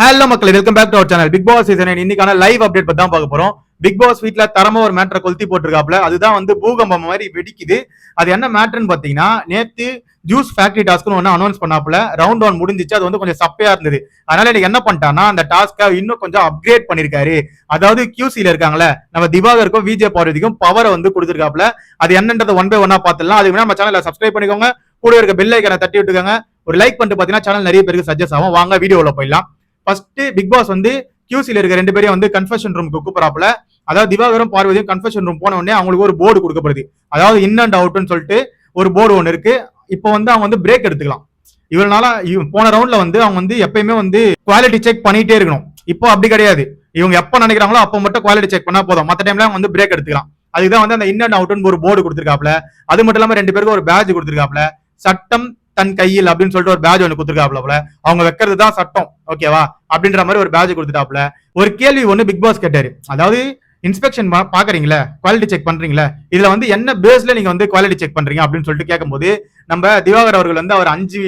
Hello மக்களே welcome back to our channel Bigg Boss season இன்னைக்கான live update பத்தி தான் பார்க்க போறோம். பிக் பாஸ் வீட்ல தரமா ஒரு மேட்டரை கொளுத்தி போட்டிருக்காப்ல அதுதான் வந்து பூகம்பம் மாதிரி வெடிக்குது. அது என்ன மேட்டர்னு பாத்தீங்கன்னா நேத்து ஜூஸ் ஃபேக்டரி டாஸ்க்னு ஒன்று அனௌன்ஸ் பண்ணாப்புல. ரவுண்ட் ஒன் முடிஞ்சிச்சு. அது வந்து கொஞ்சம் சப்பையா இருந்தது. அதனால எனக்கு என்ன பண்ணிட்டான்னா அந்த டாஸ்க்கை இன்னும் கொஞ்சம் அப்கிரேட் பண்ணிருக்காரு. அதாவது கியூசியில இருக்காங்களே நம்ம திவாகருக்கும் விஜய் பார்வதிக்கும் பவரை வந்து கொடுத்துருக்காப்ல அது என்னன்றது ஒன் பை ஒன்னா பார்த்துலாம் அதுக்கு நம்ம சேனலை சப்ஸ்கிரைப் பண்ணிக்கோங்க. கூட இருக்க பெல் ஐக்கனை தட்டி விட்டுக்கோங்க. ஒரு லைக் பண்ணிட்டு பாத்தீங்கன்னா சேனல் நிறைய பேருக்கு சஜஸ்ட் ஆகும். வாங்க வீடியோல போயிடலாம். ஃபர்ஸ்ட் பிக் பாஸ் வந்து கியூசில இருக்க ரெண்டு பேரையும் வந்து கன்ஃபெஷன் ரூமுக்கு கூப்பிடறாப்புல. அதாவது திவாகரும் பார்வதியும் கன்ஃபெஷன் ரூம் போன உடனே அவங்களுக்கு ஒரு போர்டு கொடுக்கப்படுது. அதாவது இன் அண்ட் அவுட்னு சொல்லிட்டு ஒரு போர்டு ஒன்று இருக்கு. இப்போ வந்து அவங்க வந்து பிரேக் எடுத்துக்கலாம். இவனால போன ரவுண்ட்ல வந்து அவங்க வந்து எப்பயுமே வந்து குவாலிட்டி செக் பண்ணிட்டே இருக்கணும். இப்போ அப்படி கிடையாது. இவங்க எப்போ நினைக்கிறாங்களோ அப்போ மட்டும் குவாலிட்டி செக் பண்ணா போதும். மற்ற டைம்ல அவங்க வந்து பிரேக் எடுத்துக்கலாம். அதுதான் வந்து அந்த இன் அண்ட் அவுட்னு ஒரு போர்டு கொடுத்துருக்காப்ல அது மட்டும் இல்லாம ரெண்டு பேருக்கு ஒரு பேட்ச் கொடுத்துருக்காப்ல சட்டம் தன் கையில் அப்படின்னு சொல்லிட்டு ஒரு பேட்ச் ஒன்று கொடுத்துருக்காப்ல அவங்க வைக்கிறது தான் சட்டம் ஓகேவா அப்படின்ற மாதிரி ஒரு பேட்ச் கொடுத்துட்டாப்ல ஒரு கேள்வி ஒன்று பிக் பாஸ் கேட்டாரு. அதாவது இன்ஸ்பெக்ஷன் பாக்குறீங்களா? குவாலிட்டி செக் பண்றீங்களா? இதுல வந்து என்ன பேஸ்ல நீங்க வந்து குவாலிட்டி செக் பண்றீங்க அப்படின்னு சொல்லிட்டு கேட்கும்போது நம்ம திவாகர் அவர்கள் வந்து அவர் அஞ்சு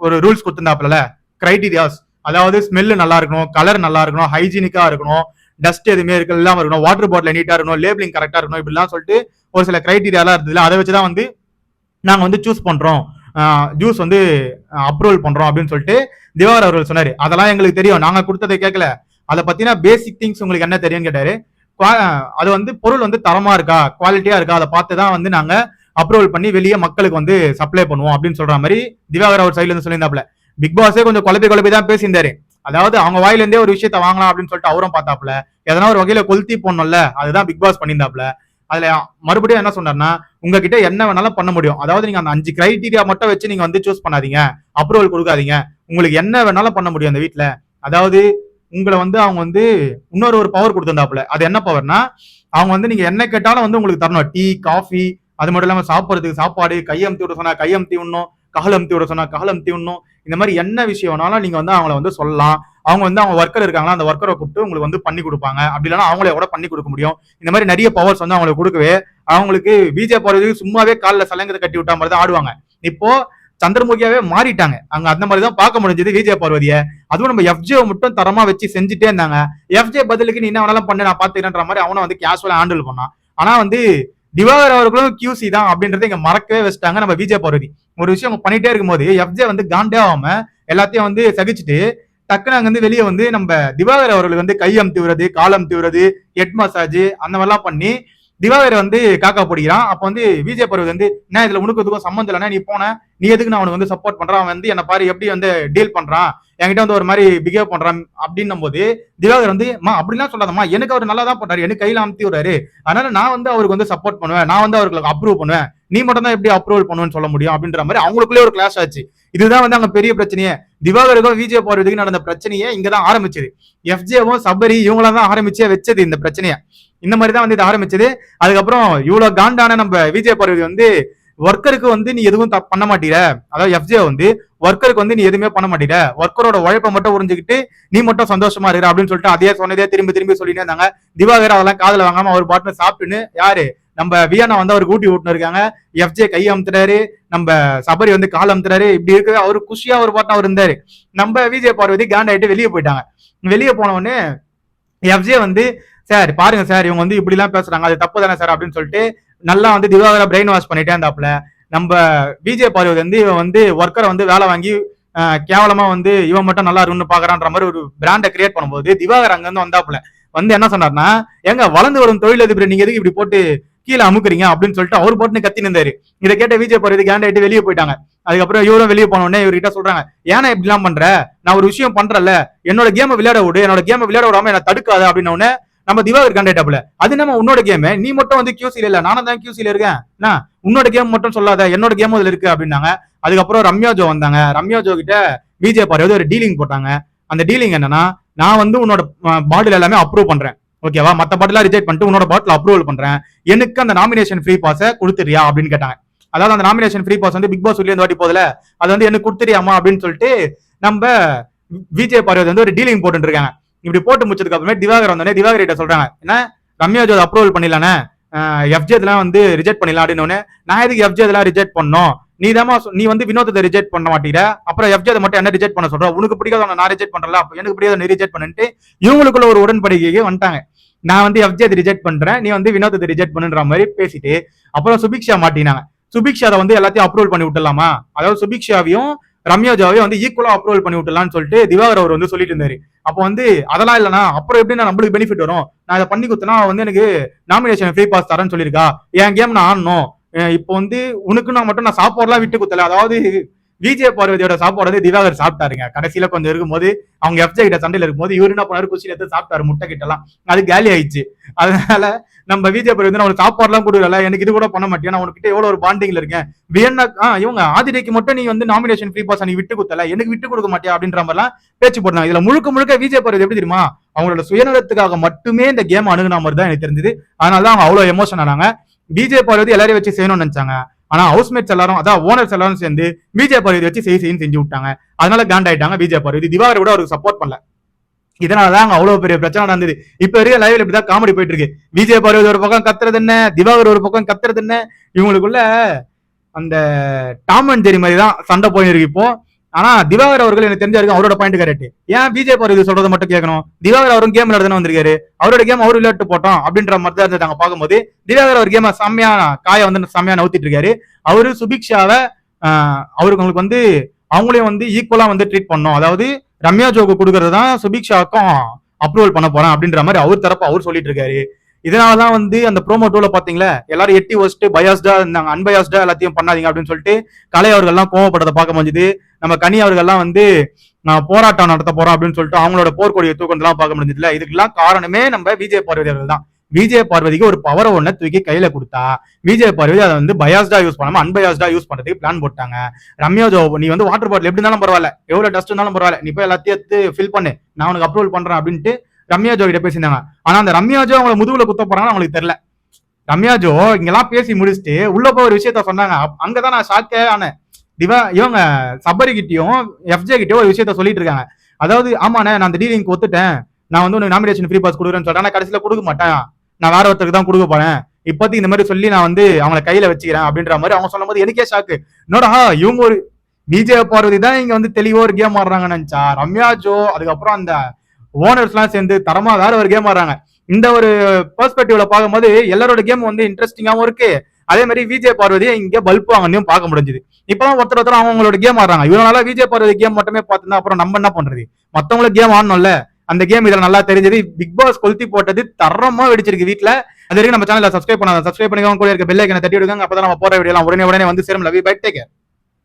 ஒரு ரூல்ஸ் கொடுத்துருந்தாப்புல கிரைட்டீரியாஸ் அதாவது ஸ்மெல்லு நல்லா இருக்கணும் கலர் நல்லா இருக்கணும் ஹைஜீனிக்கா இருக்கணும் டஸ்ட் எதுவுமே இருக்கு இல்லாம இருக்கணும் வாட்டர் பாட்டில் நீட்டா இருக்கணும் லேபிளிங் கரெக்டா இருக்கணும் இப்படிலாம் சொல்லிட்டு ஒரு சில கிரைட்டீரியாலாம் இருந்ததுல அதை வச்சுதான் வந்து நாங்க வந்து சூஸ் பண்றோம். ஜூஸ் வந்து அப்ரூவல் பண்றோம் அப்படின்னு சொல்லிட்டு திவாகர் அவர்கள் சொன்னாரு. அதெல்லாம் எங்களுக்கு தெரியும். நாங்க கொடுத்ததை கேட்கல அதை பத்தினா பேசிக் திங்ஸ் உங்களுக்கு என்ன தெரியும்னு கேட்டாரு. குவா- அது வந்து பொருள் வந்து தரமா இருக்கா? குவாலிட்டியா இருக்கா? அதை பார்த்து தான் வந்து நாங்க அப்ரூவல் பண்ணி வெளியே மக்களுக்கு வந்து சப்ளை பண்ணுவோம் அப்படின்னு சொல்ற மாதிரி திவாகர் அவர் சைட்ல இருந்து சொல்லியிருந்தாப்ல பிக் பாஸே கொஞ்சம் குழப்பி குழப்பி தான் பேசியிருந்தாரு. அதாவது அவங்க வாயில இருந்தே ஒரு விஷயத்த வாங்கலாம் அப்படின்னு சொல்லிட்டு அவரும் பார்த்தாப்ல எதனா ஒரு வகையில கொளுத்தி போடணும்ல. அதுதான் பிக் பாஸ் பண்ணியிருந்தாப்ல அதுல மறுபடியும் என்ன சொன்னார்னா உங்ககிட்ட என்ன வேணாலும் பண்ண முடியும். அதாவது நீங்க அந்த அஞ்சு கிரைட்டீரியா மட்டும் வச்சு நீங்க வந்து சூஸ் பண்ணாதீங்க. அப்ரூவல் கொடுக்காதீங்க. உங்களுக்கு என்ன வேணாலும் பண்ண முடியும் அந்த வீட்டுல அதாவது உங்களை வந்து அவங்க வந்து இன்னொரு ஒரு பவர் கொடுத்திருந்தாப்புல. அது என்ன பவர்னா அவங்க வந்து நீங்க என்ன கேட்டாலும் வந்து உங்களுக்கு தரணும். டீ காஃபி அது மட்டும் இல்லாம சாப்பிட்றதுக்கு சாப்பாடு கையமுத்தி விட சொன்னா கையமுத்தி உண்ணும் கால் அமுத்தி விட சொன்னா கால் அமுத்தி உண்ணும் இந்த மாதிரி என்ன விஷயம் வேணாலும் நீங்க வந்து அவங்கள வந்து சொல்லலாம். அவங்க வந்து அவங்க ஒர்க்கர் இருக்காங்களா அந்த ஒர்க்கரை கூப்பிட்டு உங்களுக்கு வந்து பண்ணி கொடுப்பாங்க. அப்படி இல்லைனா அவங்களே கூட பண்ணி கொடுக்க முடியும். இந்த மாதிரி நிறைய பவர்ஸ் வந்து அவங்களுக்கு கொடுக்கவே அவங்களுக்கு பிஜே போறதுக்கு சும்மாவே காலில் சலங்கத்தை கட்டி விட்டா மாதிரி தான் ஆடுவாங்க. இப்போ சந்திரமுகியாவே மாறிட்டாங்க. அங்க அந்த மாதிரி தான் பார்க்க முடிஞ்சது விஜய பார்வதிய. அதுவும் நம்ம எஃப்ஜே மட்டும் தரமா வச்சு செஞ்சுட்டே இருந்தாங்க. எஃப்ஜே பதிலுக்கு நீ என்ன வேணாலும் பண்ணு நான் பாத்துக்கிறேன்ற மாதிரி அவனை வந்து கேஷுவலா ஹேண்டில் பண்ணான். ஆனா வந்து திவாகர் அவர்களும் கியூசி தான் அப்படின்றத இங்க மறக்கவே வச்சுட்டாங்க நம்ம விஜய பார்வதி. ஒரு விஷயம் அவங்க பண்ணிட்டே இருக்கும்போது எஃப்ஜே வந்து காண்டே ஆகாம எல்லாத்தையும் வந்து சகிச்சுட்டு டக்குனு அங்க வந்து வெளியே வந்து நம்ம திவாகர் அவர்களுக்கு வந்து கை அமுத்தி விடுறது கால் அமுத்தி விடுறது ஹெட் மசாஜ் அந்த மாதிரிலாம் பண்ணி திவாகர் வந்து காக்கா போடுகிறான் அப்ப வந்து விஜய் பருவத் வந்து என்ன இதுல உனக்கு எதுக்கும் சம்மந்தம் இல்லைன்னா நீ போன. நீ எதுக்கு நான் அவனுக்கு வந்து சப்போர்ட் பண்றான்? அவன் வந்து என்ன பாரு எப்படி வந்து டீல் பண்றான்? என்கிட்ட வந்து ஒரு மாதிரி பிஹேவ் பண்றான். அப்படின்னும் போது திவாகர் வந்து மா அப்படிலாம் சொல்லாதம்மா. எனக்கு அவர் நல்லா தான் பண்றாரு எனக்கு கையில அமுத்தி விடுறாரு அதனால நான் வந்து அவருக்கு வந்து சப்போர்ட் பண்ணுவேன். நான் வந்து அவருக்கு அப்ரூவ் பண்ணுவேன். நீ மட்டும் தான் எப்படி அப்ரூவல் பண்ணுவேன்னு சொல்ல முடியும்? அப்படின்ற மாதிரி அவங்களுக்குள்ளே ஒரு கிளாஸ் ஆச்சு. இதுதான் வந்து அங்க பெரிய பிரச்சனையே. திவாகருக்கும் விஜய பார்வதிக்கும் நடந்த பிரச்சனையே இங்கதான் ஆரம்பிச்சது. எஃப்ஜேவும் சபரி இவங்களாம் தான் ஆரம்பிச்சே வச்சது இந்த பிரச்சனையை. இந்த மாதிரி தான் வந்து இது ஆரம்பிச்சது. அதுக்கப்புறம் இவ்வளவு காண்டான நம்ம விஜய பார்வதி வந்து ஒர்க்கருக்கு வந்து நீ எதுவும் பண்ண மாட்டீர? அதாவது எஃப்ஜே வந்து ஒர்க்கருக்கு வந்து நீ எதுவுமே பண்ண மாட்டீர? ஒர்க்கரோட உழைப்பை மட்டும் உறிஞ்சுக்கிட்டு நீ மட்டும் சந்தோஷமா இரு அப்படின்னு சொல்லிட்டு அதே சொன்னதே திரும்பி திரும்பி சொல்லிட்டு இருந்தாங்க. திவாகர் அதெல்லாம் காதல வாங்காம அவர் பாட்டுன்னு சாப்பிட்டுன்னு யாரு? நம்ம வியானா வந்து அவருக்கு ஊட்டி விட்டுன்னு இருக்காங்க எஃப்ஜே கை அமுத்துறாரு நம்ம சபரி வந்து கால் அமுத்துறாரு இப்படி இருக்க அவரு குஷியா ஒரு பாட்டம் அவர் இருந்தாரு. நம்ம விஜய் பார்வதி காண்டாயிட்டு வெளியே போயிட்டாங்க. வெளியே போன உடனே எஃப்ஜே வந்து சார் பாருங்க சார் இவங்க வந்து இப்படி எல்லாம் பேசுறாங்க. அது தப்பு தானே சார்? அப்படின்னு சொல்லிட்டு நல்லா வந்து திவாகரா பிரெயின் வாஷ் பண்ணிட்டே இருந்தாப்ல நம்ம விஜய் பார்வதி வந்து இவன் வந்து ஒர்க்கரை வந்து வேலை வாங்கி கேவலமா வந்து இவன் மட்டும் நல்லா இருக்கும்னு பாக்குறான்ற மாதிரி ஒரு பிராண்டை கிரியேட் பண்ணும்போது திவாகர் அங்க இருந்து வந்தாப்புல. வந்து என்ன சொன்னார்னா எங்க வளர்ந்து வரும் தொழிலதிபர் நீங்க எதுக்கு இப்படி போட்டு கீழே அமுக்குறீங்க அப்படின்னு சொல்லிட்டு அவர் போட்டு கத்தி நின்றாரு இதை கேட்ட விஜய் பார்வதி கேண்டாயிட்டு வெளியே போயிட்டாங்க. அதுக்கப்புறம் இவரும் வெளியே போன உடனே இவர்கிட்ட சொல்றாங்க ஏன்னா இப்படிலாம் பண்ற? நான் ஒரு விஷயம் பண்றல என்னோட கேமை விளையாட விடு. என்னோட கேமை விளையாட விடாம என்ன தடுக்காது. அப்படின்னு நம்ம திவாகர் கண்டேட்டாப்ல அது நம்ம உன்னோட கேம் நீ மட்டும் வந்து கியூசில இல்ல. நானும் தான் கியூசில இருக்கேன். உன்னோட கேம் மட்டும் சொல்லாத. என்னோட கேம் அதுல இருக்கு. அப்படின்னாங்க. அதுக்கப்புறம் ரம்யா ஜோ வந்தாங்க. ரம்யா ஜோ கிட்ட விஜய் பாரு ஒரு டீலிங் போட்டாங்க. அந்த டீலிங் என்னன்னா நான் வந்து உன்னோட பாடியில் எல்லாமே அப்ரூவ் பண்றேன். ஓகேவா? மத்த பாட்டிலாம் ரிஜெக்ட் பண்ணிட்டு உன்னோட பாட்டில் அப்ரூவல் பண்றேன். எனக்கு அந்த நாமினேஷன் ஃப்ரீ பாஸை கொடுத்துறியா அப்படின்னு கேட்டாங்க. அதாவது அந்த நாமினேஷன் ஃப்ரீ பாஸ் வந்து பிக் பாஸ் சொல்லி வாட்டி போதுல. அது வந்து எனக்கு கொடுத்துறியாமா அப்படின்னு சொல்லிட்டு நம்ம விஜய் பார்வதி வந்து ஒரு டீலிங் போட்டு இருக்காங்க. இப்படி போட்டு முடிச்சதுக்கு அப்புறமே திவாகர் வந்தோடனே திவாகர் கிட்ட சொல்றாங்க என்ன? ரம்யா ஜோத் அப்ரூவல் பண்ணிடலானே? எஃப்ஜே இதெல்லாம் வந்து ரிஜெக்ட் பண்ணிடலாம் அப்படின்னு நான் எதுக்கு எஃப்ஜே இதெல்லாம் ரிஜெக்ட் பண்ணோம் நீ நீ வந்து வினோதத்தை ரிஜெக்ட் பண்ண மாட்டீங்க அப்புறம் எஃப்ஜே மட்டும் என்ன ரிஜெக்ட் பண்ண சொல்ற? உனக்கு பிடிக்காத நான் ரிஜெக்ட் பண்றல எனக்கு பிடிக்காத நீ ரிஜெக்ட் பண்ணிட்டு இவங்களுக்குள்ள ஒரு உடன்படிக்கைக்கு வந்துட்டாங்க. நான் வந்து எஃப்ஜே ரிஜெக்ட் பண்றேன். நீ வந்து வினோதத்தை ரிஜெக்ட் பண்ணுன்ற மாதிரி பேசிட்டு அப்புறம் சுபிக்ஷா மாட்டினாங்க. சுபிக்ஷா அதை வந்து எல்லாத்தையும் அப்ரூவல் பண்ணி விட்டுலாமா அதாவது சுபிக்ஷாவையும் ரம்யோஜாவையும் வந்து ஈக்குவலா அப்ரூவல் பண்ணி விட்டுலாம்னு சொல்லிட்டு திவாகர் அவர் வந்து சொல்லிட்டு இருந்தாரு. அப்போ வந்து அதெல்லாம் இல்லைனா அப்புறம் எப்படி நான் நம்மளுக்கு பெனிஃபிட் வரும்? நான் இதை பண்ணி கொடுத்தனா வந்து எனக்கு நாமினேஷன் ஃப்ரீ பாஸ் தரேன்னு சொல்லியிருக்கா. என் கேம் நான் ஆடணும். இப்போ வந்து உனக்கு நான் மட்டும் நான் சாப்பாடுலாம் விட்டு குத்தல அதாவது விஜய பார்வதியோட சாப்பாடு வந்து திவாகர் சாப்பிட்டாருங்க. கடைசியில கொஞ்சம் இருக்கும்போது அவங்க எஃப்ஜே கிட்ட சண்டையில இருக்கும்போது இவரு என்ன பண்ணாரு? குச்சி எடுத்து சாப்பிட்டாரு முட்டை கிட்ட எல்லாம் அது காலி ஆயிடுச்சு. அதனால நம்ம விஜய பார்வதி அவனுக்கு அவனுக்கு சாப்பாடுலாம் கொடுக்கல எனக்கு இது கூட பண்ண மாட்டேன் நான் உனக்கிட்ட எவ்வளவு ஒரு பாண்டிங்ல இருக்கேன். வியன்னா ஆ, இவங்க ஆதிரைக்கு மட்டும் நீ வந்து நாமினேஷன் ஃப்ரீ பாஸ் நீ விட்டு கொடுத்தல. எனக்கு விட்டு கொடுக்க மாட்டியா? அப்படின்ற மாதிரிலாம் பேச்சு போட்டாங்க இதுல முழுக்க முழுக்க விஜய பார்வதி எப்படி தெரியுமா? அவங்களோட சுயநலத்துக்காக மட்டுமே இந்த கேம் அணுகுன மாதிரி தான் எனக்கு தெரிஞ்சது. அதனால தான் அவங்க அவ்வளவு எமோஷன் ஆனாங்க. விஜய் பார்வதி எல்லாரையும் வச்சு செய்யணும்னு நினைச்சாங்க. ஆனா ஹவுஸ்மேட்ஸ் எல்லாரும் அதான் ஓனர்ஸ் எல்லாரும் சேர்ந்து விஜய் பார்வதி வச்சு செய் செய்யும் செஞ்சு விட்டாங்க. அதனால காண்டாயிட்டாங்க விஜய் பார்வதி திவாகர் கூட அவருக்கு சப்போர்ட் பண்ணல. இதனாலதான் அங்க அவ்வளவு பெரிய பிரச்சனை நடந்தது. இப்ப வரைய லைவ்ல இப்படிதான் காமெடி போயிட்டு இருக்கு. விஜய் பார்வதி ஒரு பக்கம் கத்துறது என்ன? திவாகர் ஒரு பக்கம் கத்துறது என்ன? இவங்களுக்குள்ள அந்த டாம் அண்ட் ஜெரி மாதிரி தான் சண்டை போயிருக்கு இப்போ. ஆனா திவாகர் அவர்கள் எனக்கு தெரிஞ்ச வரைக்கும் அவரோட பாயிண்ட் கரெக்ட் ஏன் போர் இது சொல்றதை மட்டும் கேட்கணும்? திவாகர் அவரும் கேம் விளையாட வந்திருக்காரு. அவரோட கேம் அவர் விளையாட்டு போட்டோம் அப்படின்ற மாதிரி தான் இருந்தாங்க பார்க்கும்போது. திவாகர் அவர் கேம செம்மையா காய வந்து செம்மையா நவுத்திட்டு இருக்காரு. அவரு சுபிக்ஷாவை அவருக்கு உங்களுக்கு வந்து அவங்களையும் வந்து ஈக்குவலா வந்து ட்ரீட் பண்ணோம் அதாவது ரம்யா ஜோக்கு கொடுக்கறது தான் சுபிக்ஷாக்கும் அப்ரூவல் பண்ண போறேன் அப்படின்ற மாதிரி அவர் தரப்பு அவர் சொல்லிட்டு இருக்காரு. இதனாலதான் வந்து அந்த ப்ரோமோ டூல பாத்தீங்களா எல்லாரும் எட்டி வச்சுட்டு பயாஸ்டா இருந்தாங்க அன்பயாஸ்டா எல்லாத்தையும் பண்ணாதீங்க அப்படின்னு சொல்லிட்டு கலை அவர்கள்லாம் கோவப்பட்டதை பார்க்க முடிஞ்சுது. நம்ம கனி அவர்கள்லாம் வந்து நான் போராட்டம் நடத்த போறோம் அப்படின்னு சொல்லிட்டு அவங்களோட போர்க்கொடியை தூக்கம்லாம் பார்க்க முடிஞ்சதுல இதுக்கெல்லாம் காரணமே நம்ம விஜய் பார்வதி அவர்கள் தான். விஜய பார்வதிக்கு ஒரு பவர் ஒன்ன தூக்கி கையில கொடுத்தா விஜய பார்வதி அதை வந்து பயாஸ்டா யூஸ் பண்ணாம அன்பயாஸ்டா யூஸ் பண்றதுக்கு பிளான் போட்டாங்க. ரம்யா ஜோ நீ வந்து வாட்டர் பாட்டில் எப்படி இருந்தாலும் பரவாயில்ல. எவ்வளவு டஸ்ட் இருந்தாலும் பரவாயில்ல. நீ போய் எல்லாத்தையும் எடுத்து ஃபில் பண்ணு. நான் உனக்கு அப்ரூவல் பண்றேன் அப்படின்ட்டு ரம்யா ஜோ கிட்ட பேசியிருந்தாங்க. ஆனா அந்த ரம்யா ஜோ அவங்களை முதுகுல குத்த போறாங்கன்னு அவங்களுக்கு தெரியல. ரம்யா ஜோ இங்கெல்லாம் பேசி முடிச்சுட்டு உள்ள போய் ஒரு விஷயத்த சொன்னாங்க. அப்- அங்கதான் நான் ஷாக்கே ஆனேன். திவா இவங்க சபரி கிட்டயும் எஃப்ஜே கிட்டயும் ஒரு விஷயத்த சொல்லிட்டு இருக்காங்க. அதாவது ஆமாண்ணே நான் அந்த டீலிங் ஒத்துட்டேன். நான் வந்து உனக்கு நாமினேஷன் ஃப்ரீ பாஸ் கொடுக்குறேன்னு சொல்றேன் ஆனா கடைசியில கொடுக்க மாட்டேன். நான் வேற ஒருத்தருக்கு தான் கொடுக்க போறேன். இப்போதைக்கு இந்த மாதிரி சொல்லி நான் வந்து அவங்கள கையில வச்சுக்கிறேன் அப்படின்ற மாதிரி அவங்க சொல்லும்போது எனக்கே ஷாக்கு என்னோடா இவங்க ஒரு விஜய பார்வதி தான் இங்க வந்து தெளிவா ஒரு கேம் ஆடுறாங்கன்னு நினைச்சா? ரம்யா ஜோ அதுக்கப்புறம் அந்த ஓனர்ஸ்லாம் சேர்ந்து தரமா வேற ஒரு கேம் ஆடுறாங்க. இந்த ஒரு பெர்ஸ்பெக்டிவ்ல பார்க்கும்போது எல்லாரோட கேம் வந்து இன்ட்ரெஸ்டிங்காகவும் இருக்கு. அதே மாதிரி விஜய் பார்வதியை இங்க பல்ப் வாங்கணும் பார்க்க முடிஞ்சது. இப்பதான் ஒருத்தர் ஒருத்தர் அவங்களோட கேம் ஆடுறாங்க. இவனால விஜய் பார்வதி கேம் மட்டுமே பார்த்துருந்தா அப்புறம் நம்ம என்ன பண்றது? மத்தவங்களுக்கு கேம் ஆடணும்ல? அந்த கேம் இதுல நல்லா தெரிஞ்சது. பிக் பாஸ் கொளுத்தி போட்டது தரமா வெடிச்சிருக்கு வீட்டுல அது வரைக்கும் நம்ம சேனல சப்ஸ்கிரைப் பண்ணாத சப்ஸ்கிரைப் பண்ணிக்கோங்க. கூட இருக்க பெல்லைக்கனை தட்டி விடுங்க. அப்பதான் நம்ம போற வீடியோ உடனே உடனே வந்து சேரும். Love bye take